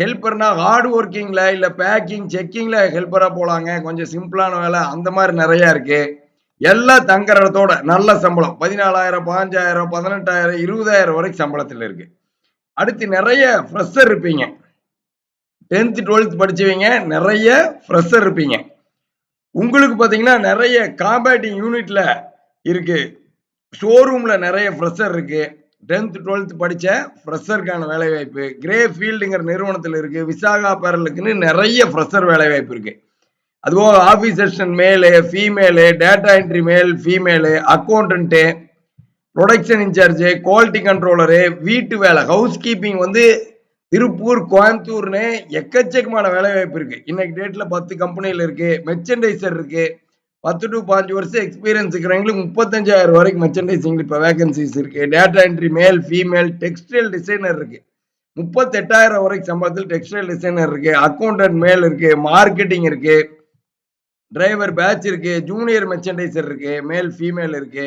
ஹெல்ப்பர்னா heart ஒர்க்கிங்ல இல்ல packing செக்கிங்ல ஹெல்ப்பரா போலாங்க. கொஞ்சம் சிம்பிளான வேலை. அந்த மாதிரி நிறைய இருக்கு. எல்லாம் தங்குற இடத்தோட நல்ல சம்பளம். பதினாலாயிரம் பாஞ்சாயிரம் பதினெட்டாயிரம் இருபதாயிரம் வரைக்கும் சம்பளத்தில் இருக்கு. அடுத்து நிறைய ஃப்ரெஷர் இருப்பீங்க. டென்த் டுவெல்த் படிச்சவங்க நிறைய ஃப்ரெஷர் இருப்பீங்க. உங்களுக்கு பார்த்தீங்கன்னா நிறைய காம்பேட்டிங் யூனிட்ல இருக்கு. ஷோரூம்ல நிறைய ஃப்ரெஷர் இருக்கு. டென்த் டுவெல்த் படித்த ஃப்ரெஷருக்கான வேலைவாய்ப்பு. கிரே ஃபீல்டுங்கிற நிறுவனத்தில் இருக்குது விசாகா பேரலுக்குன்னு நிறைய ஃப்ரெஷர் வேலைவாய்ப்பு இருக்குது அதுபோக office section male female data entry male female accountant production incharge quality controller வீட்டு வேலை ஹவுஸ் கீப்பிங் வந்து திருப்பூர் கோயம்புத்தூர்னு எக்கச்சக்கமான வேலைவாய்ப்பு இருக்குது இன்னைக்கு டேட்டில் பத்து கம்பெனியில் இருக்குது மெர்ச்சன்டைசர் இருக்குது பத்து டு பாஞ்சு வருஷம் எக்ஸ்பீரியன்ஸ் இருக்கிறவங்களுக்கு முப்பத்தஞ்சாயிரம் வரைக்கும் மெர்ச்சன்டைசிங் இப்போ வேகன்சிஸ் இருக்கு. Data entry male female textile designer இருக்கு. முப்பத்தெட்டாயிரம் வரைக்கும் சம்பளத்தில் டெக்ஸ்டைல் டிசைனர் இருக்கு. அக்கௌண்டன்ட் மேல் இருக்கு. மார்க்கெட்டிங் இருக்கு. டிரைவர் பேட்ச் இருக்கு. ஜூனியர் மெர்ச்சன்டைசர் இருக்கு. மேல் ஃபீமேல் இருக்கு.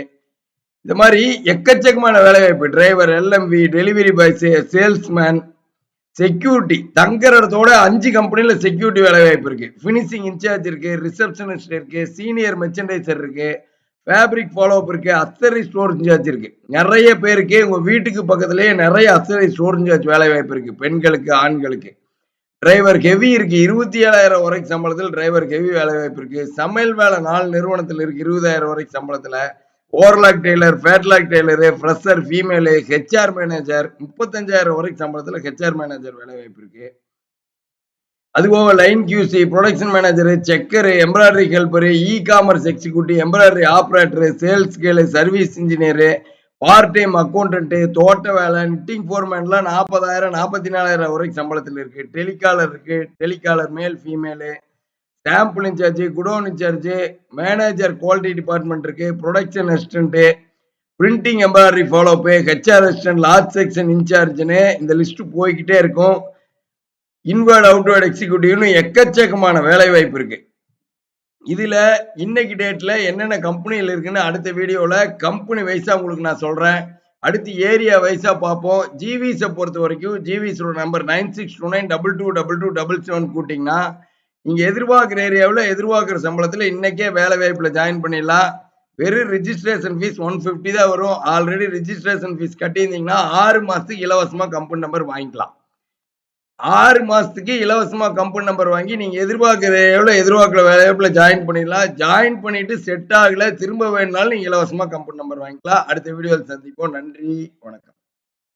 இந்த மாதிரி எக்கச்சக்கமான வேலைவாய்ப்பு. Driver LMV delivery boys salesman security தங்குற இடத்தோட அஞ்சு கம்பெனியில் செக்யூரிட்டி வேலை வாய்ப்பு இருக்கு. ஃபினிஷிங் இன்சார்ஜ் இருக்கு ரிசப்ஷனிஸ்ட் இருக்கு சீனியர் மெர்ச்சன்டைசர் இருக்கு ஃபேப்ரிக் ஃபாலோ அப் இருக்கு அத்தரி ஸ்டோர் இன்சார்ஜ் இருக்கு. நிறைய பேருக்கு உங்க வீட்டுக்கு பக்கத்துலேயே நிறைய அத்தரி ஸ்டோர் இன்சார்ஜ் வேலை வாய்ப்பு இருக்கு. பெண்களுக்கு ஆண்களுக்கு. டிரைவர் ஹெவி இருக்கு. இருபத்தி ஏழாயிரம் வரைக்கும் சம்பளத்தில் டிரைவர் ஹெவி வேலை வாய்ப்பு இருக்கு. சமையல் வேலை நாலு நிறுவனத்தில் இருக்கு. இருபதாயிரம் வரைக்கும் சம்பளத்தில். Overlock tailor flatlock tailor fresher female HR manager முப்பத்தஞ்சாயிரம் வரைக்கும் சம்பளத்தில் ஹெச்ஆர் மேனேஜர் வேலை வாய்ப்பு இருக்குது அது போக line QC production manager checker embroidery helper e commerce executive embroidery operator sales girl service engineer part time accountant தோட்ட வேலை நிட்டிங் ஃபோர்மேன்லாம் நாற்பதாயிரம் நாற்பத்தி நாலாயிரம் வரைக்கும் சம்பளத்தில் இருக்குது டெலிகாலர் இருக்குது telecaller male female sample incharge godown incharge manager quality department இருக்கு production assistant printing embroidery follow up HR assistant last section இன்சார்ஜ்னு இந்த லிஸ்ட் போய்கிட்டே இருக்கும். இன்வேர்ட் அவுட்வேர்ட் எக்ஸிக்யூட்டிவ்னு எக்கச்சக்கமான வேலை வாய்ப்பு இருக்கு. இதுல இன்னைக்கு டேட்ல என்னென்ன கம்பெனியில் இருக்குன்னு அடுத்த வீடியோவில் கம்பெனி வைஸா உங்களுக்கு நான் சொல்றேன். அடுத்து ஏரியா வைஸா பார்ப்போம். ஜிவிஸை பொறுத்த வரைக்கும் ஜிவிஸோட number nine six two nine double two double two double seven கூட்டிங்கன்னா நீங்க எதிர்பார்க்குற ஏரியாவில் எதிர்பார்க்குற சம்பளத்தில் இன்னைக்கே வேலை வாய்ப்புல ஜாயின் பண்ணிடலாம். வெறும் ரிஜிஸ்ட்ரேஷன் ஃபீஸ் ஒன் ஃபிஃப்டி தான் வரும். ஆல்ரெடி ரிஜிஸ்ட்ரேஷன் ஃபீஸ் கட்டியிருந்தீங்கன்னா ஆறு மாதத்துக்கு இலவசமாக கம்பெனி நம்பர் வாங்கிக்கலாம். ஆறு மாதத்துக்கு இலவசமாக கம்பெனி நம்பர் வாங்கி நீங்கள் எதிர்பார்க்குற எவ்வளவு எதிர்பார்க்கிற வேலைவாய்ப்புல ஜாயின் பண்ணிடலாம். ஜாயின் பண்ணிட்டு செட் ஆகல. திரும்ப வேணுனாலும் நீங்கள் இலவசமாக கம்பெனி நம்பர் வாங்கிக்கலாம். அடுத்த வீடியோவில் சந்திப்போம். நன்றி. வணக்கம்.